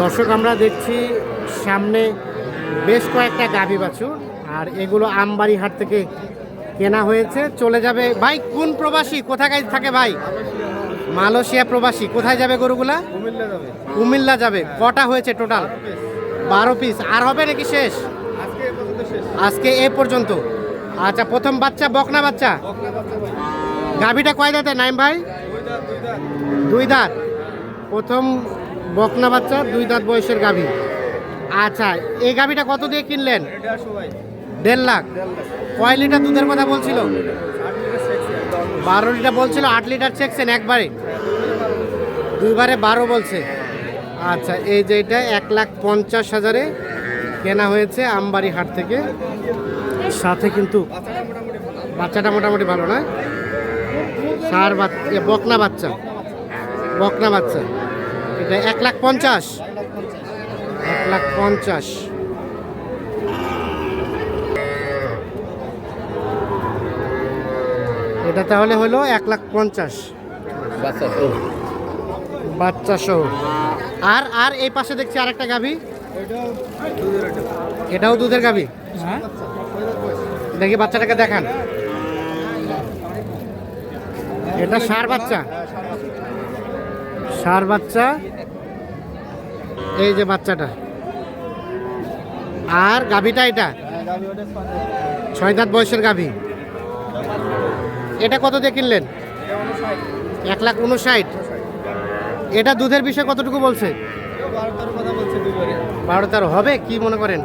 দর্শক আমরা দেখছি সামনে বেশ কয়েকটা গাভী বাছুর আর এগুলো আমবাড়ি হাট থেকে কেনা হয়েছে। চলে যাবে ভাই কোন প্রবাসী? কোথায় থাকে ভাই? মালয়েশিয়া প্রবাসী। কোথায় যাবে গরুগুলা? কুমিল্লা যাবে। কটা হয়েছে টোটাল বারো পিস আর হবে নাকি শেষ? আজকে এ পর্যন্ত শেষ। আজকে এ পর্যন্ত। আচ্ছা প্রথম বাচ্চা বকনা বাচ্চা? গাভীটা কয় দাঁতে নাইম ভাই? দুই দাঁত। প্রথম বকনা বাচ্চা, দুই দাঁত বয়সের গাভী। আচ্ছা এই গাভীটা কত দিয়ে কিনলেন? দেড় লাখ। কয় লিটার দুধের কথা বলছিল? বারো লিটার বলছিল, আট লিটার চেকছেন একবারে। দুইবারে বারো বলছে। আচ্ছা এই যে এটা এক লাখ পঞ্চাশ হাজারে কেনা হয়েছে আমবাড়ি হাট থেকে। সাথে কিন্তু বাচ্চাটা মোটামুটি ভালো না? সার বাচ্চা বকনা বাচ্চা। বকনা বাচ্চা। এটা এক লাখ পঞ্চাশ। এক লাখ পঞ্চাশ। এটা তাহলে হলো এক লাখ পঞ্চাশ। বাচ্চা সহ। আর আর এই পাশে দেখছি আরেকটা গাভী। এটাও দুধের এটাও দুধের গাভী। হ্যাঁ? দেখি বাচ্চাটাকে দেখান। এটা সার বাচ্চা। সার বাচ্চা, এই যে বাচ্চাটা। আর গাভীটা এটা? ছয় দাঁত বয়সের গাভী। এটা কত দিয়ে কিনলেন? এক লাখ উনষাট। এটা দুধের বিষয়ে কতটুকু বলছে? বারো তেরো, হবে? কি মনে করেন?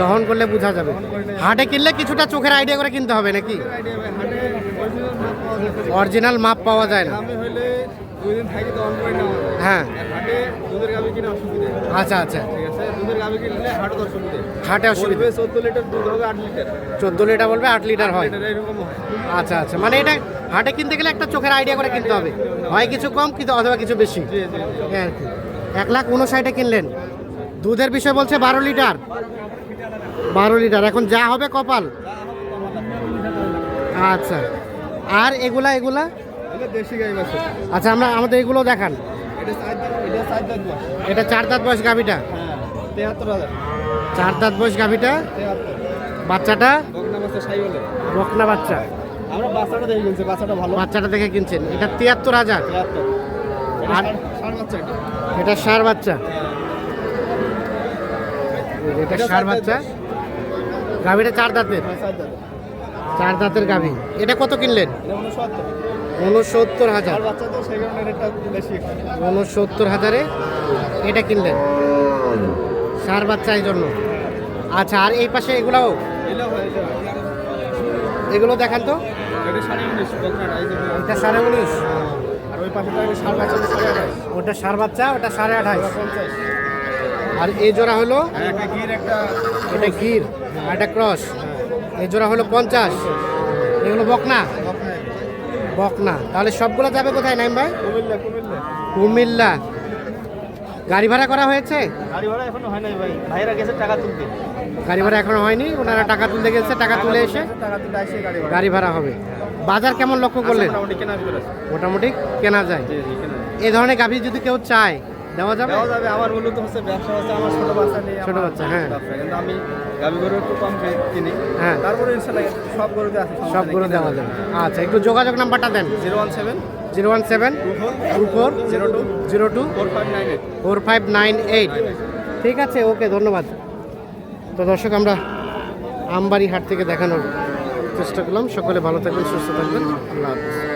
দহন করলে বোঝা যাবে। হাটে কিনলে কিছুটা চোখের আইডিয়া করে কিনতে হবে নাকি? অরিজিনাল মাপ পাওয়া যায় না। হ্যাঁ। আচ্ছা আচ্ছা। হাটে অসুবিধা। চোদ্দ লিটার বলবে আট লিটার হয়। হয়। আচ্ছা আচ্ছা। মানে এটা হাটে কিনতে গেলে একটা চোখের আইডিয়া করে কিনতে হবে। হয় কিছু কম কিন্তু অথবা কিছু বেশি। আর কি এক লাখ উনষাটে কিনলেন। দুধের বিষয় বলছে বারো লিটার। বারো লিটার। এখন যা হবে কপাল। আচ্ছা। আর এগুলা এগুলা? আচ্ছা আমরা আমাদের এগুলো দেখান। এটা চার দাঁত বয়স গাভিটা? হ্যাঁ চার দাঁত বয়স গাভিটা? বাচ্চাটা? বকনা বাচ্চা আমরা বাচ্চাটা দেখে কিনছি বাচ্চাটা ভালো। বাচ্চাটা দেখে কিনছেন। এটা তিয়াত্তর হাজার। আর- এটা। এটা সার বাচ্চা। এটা এটা সার বাচ্চা। গাভিটা চার দাঁতের। হ্যাঁ, চার দাঁতের গাভি। এটা কত কিনলেন? উনসত্তর। উনসত্তর হাজার। একটু। উনসত্তর হাজারে এটা কিনলেন? সার বাচ্চা এই জন্য। আচ্ছা আর এই পাশে এগুলাও? হয়, হয়। এগুলো দেখান তো। এটা সাড়ে উনিশ বকনাটা, এই যে এটা সাড়ে উনিশ। আর ওই পাশেটা একটা বাচ্চা তো ওটা সার বাচ্চা ওটা সাড়ে আঠাশ। আর এই জোড়া হলো? গির একটা এটা গির আর এটা ক্রস। এই জোড়া হলো পঞ্চাশ। এগুলো বকনা বকনা? বকনা। তাহলে সবগুলো যাবে কোথায় নাইম ভাই? কুমিল্লা গাড়ি ভাড়া করা হয়েছে? গাড়ি ভাড়া এখনও হয় নাই ভাই। ভাইরা গেছে টাকা তুলতে। গাড়ি ভাড়া এখনও হয়নি ওনারা টাকা তুলতে গেছে টাকা তুলে এসে গাড়ি ভাড়া। হবে। বাজার কেমন লক্ষ্য করলেন? মোটামুটি কেনা যায়। এই ধরনের গাভী যদি কেউ চায় দেওয়া যাবে? দেওয়া যাবে। আমার মূলত হচ্ছে ব্যবসা হচ্ছে আমার ছোট বাচ্চা নিয়ে ছোট বাচ্চা, হ্যাঁ। কিন্তু আমি গাভি গরু একটু কম কিনি হ্যাঁ। তারপরে ইনশাল্লাহ সব গরুতে আছে সবগুলো দেওয়া যাবে। আচ্ছা একটু যোগাযোগ নাম্বারটা দেন। Zero one seven zero one seven two four zero two zero two four five nine eight. Four five nine eight. ঠিক আছে ওকে ধন্যবাদ। তো দর্শক আমরা আমবাড়ি হাট থেকে দেখানোর চেষ্টা করলাম। সকলে ভালো থাকবেন সুস্থ থাকবেন। আল্লাহ হাফিজ।